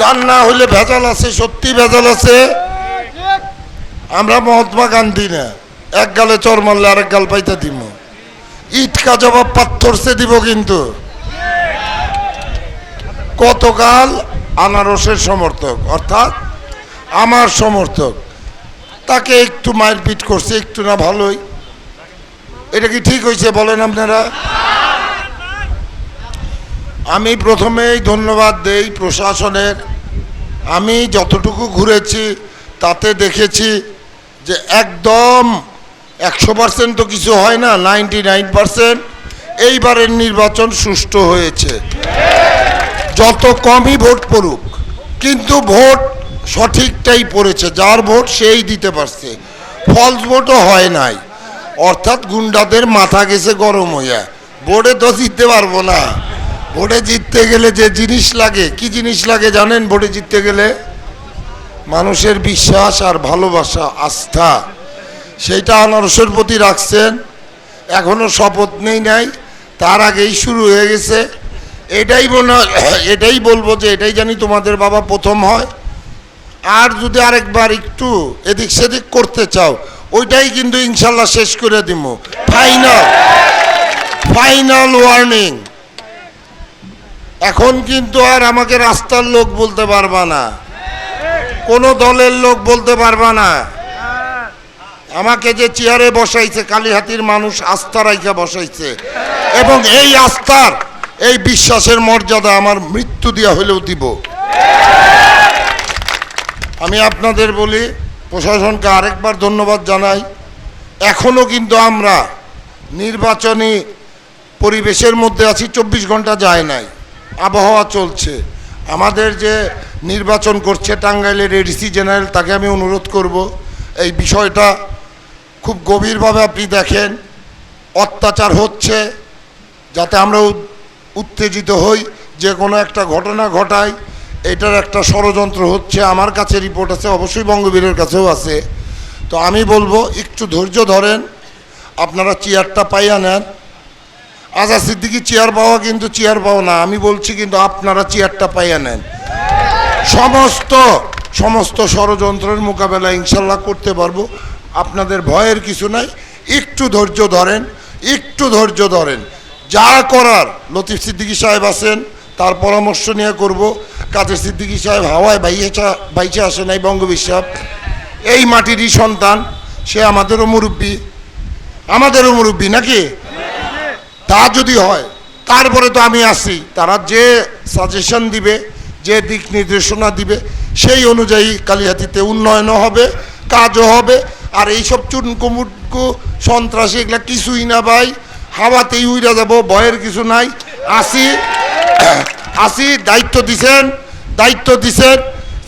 গান না হলে ভেজাল আছে, সত্যি ভেজাল আছে। আমরা মহাত্মা গান্ধী না। এক গালে চর মারলে আরেক গাল পাইতে দিব ইটকা জবাব পাথরসে দিব কিন্তু। কতকাল আনারসের সমর্থক, অর্থাৎ আমার সমর্থক। তাকে একটু মায়ের পিট করছে, একটু না ভালোই। এটা কি ঠিক হয়েছে বলেন আপনারা? আমি প্রথমেই ধন্যবাদ দেই প্রশাসনের আমি যতটুকু ঘুরেছি, তাতে দেখেছি যে একদম একশো পার্সেন্ট তো কিছু হয় না, নাইনটি নাইন পার্সেন্ট এইবারের নির্বাচন সুষ্ঠু হয়েছে। যত কমই ভোট পড়ুক, কিন্তু ভোট সঠিকটাই পড়েছে, যার ভোট সেই দিতে পারছে। ফলস ভোটও হয় নাই। অর্থাৎ গুন্ডাদের মাথা গেছে গরম হইয়া। ভোটে তো জিততে পারব না। ভোটে জিততে গেলে যে জিনিস লাগে, কি জিনিস লাগে জানেন ভোটে জিততে গেলে? মানুষের বিশ্বাস আর ভালোবাসা, আস্থা। সেইটা আনারসের প্রতি রাখছেন। এখনও শপথ নেই নাই, তার আগেই শুরু হয়ে গেছে। এটাই মনে এটাই বলব যে এটাই জানি তোমাদের বাবা প্রথম হয়। আর যদি আরেকবার একটু এদিক সেদিক করতে চাও, ওইটাই কিন্তু ইনশাল্লাহ শেষ করে দিব ফাইনাল ফাইনাল ওয়ার্নিং এখন কিন্তু আর আমাকে রাস্তার লোক বলতে পারবা না। কোনো দলের লোক বলতে পারবা না। আমাকে যে চেয়ারে বসাইছে, কালীহাতির মানুষ আস্থা রাইখা বসাইছে। এবং এই আস্থার, এই বিশ্বাসের মর্যাদা আমার মৃত্যু দিয়া হলেও দিব। আমি আপনাদের বলি, প্রশাসনকে আরেকবার ধন্যবাদ জানাই। এখনও কিন্তু আমরা নির্বাচনী পরিবেশের মধ্যে আছি, চব্বিশ ঘণ্টা যায় নাই। আবহাওয়া চলছে। আমাদের যে নির্বাচন করছে টাঙ্গাইলের এডিসি জেনারেল, তাকে আমি অনুরোধ করব, এই বিষয়টা খুব গভীরভাবে আপনি দেখেন। অত্যাচার হচ্ছে যাতে আমরা উত্তেজিত হই। যে কোনো একটা ঘটনা ঘটাই এটার একটা ষড়যন্ত্র হচ্ছে। আমার কাছে রিপোর্ট আছে, অবশ্যই বঙ্গবীরের কাছেও আছে। তো আমি বলব, একটু ধৈর্য ধরেন। আপনারা চেয়ারটা পাইয়া নেন। আজা সিদ্দিকি চেয়ার পাওয়া কিন্তু চেয়ার পাওয়া না। আমি বলছি কিন্তু আপনারা চেয়ারটা পাইয়া নেন। সমস্ত সমস্ত ষড়যন্ত্রের মোকাবেলা ইনশাল্লাহ করতে পারব। আপনাদের ভয়ের কিছু নাই। একটু ধৈর্য ধরেন, একটু ধৈর্য ধরেন। যা করার, লতিফ সিদ্দিকী সাহেব আছেন, তার পরামর্শ নিয়ে করব। কাদের সিদ্দিকী সাহেব হাওয়ায় বাইচা, বাইচে আসে নাই বঙ্গবিশ্বাস এই মাটিরই সন্তান, সে আমাদেরও মুরব্বী। আমাদেরও মুরব্বী নাকি? তা যদি হয়, তারপরে তো আমি আসি। তারা যে সাজেশন দিবে, যে দিক নির্দেশনা দিবে, সেই অনুযায়ী কালিহাতিতে উন্নয়নও হবে, কাজও হবে। আর এইসব চুনকুমুটকু সন্ত্রাসী এগুলা কিছুই না ভাই। হাওয়াতেই উইরা যাব, ভয়ের কিছু নাই। আসি আসি, দায়িত্ব দিছেন দায়িত্ব দিছেন।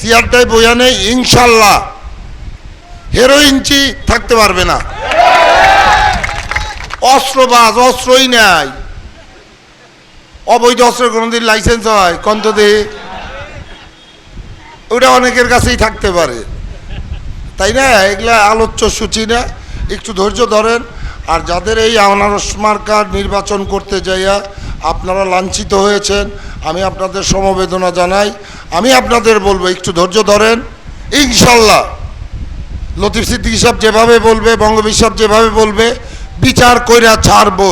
চেয়ারটায় বইয়া নেই, ইনশাল্লাহ। হেরো ইঞ্চি থাকতে পারবে না। অস্ত্রবাজ, অস্ত্রই নাই। অবৈধ অস্ত্রের কোনোদিন লাইসেন্স হয়, কন্ত দেহে ওটা অনেকের কাছেই থাকতে পারে। তাই না? এগুলা আলোচ্য সূচি না। একটু ধৈর্য ধরেন। আর যাদের এই আনারস মার্কার নির্বাচন করতে যাইয়া আপনারা লাঞ্ছিত হয়েছেন, আমি আপনাদের সমবেদনা জানাই। আমি আপনাদের বলব, একটু ধৈর্য ধরেন। ইনশাল্লাহ। লতিফ সিদ্দিকী সাহেব যেভাবে বলবে, বঙ্গবীর সাহেব যেভাবে বলবে বিচার কইরা ছাড়বো।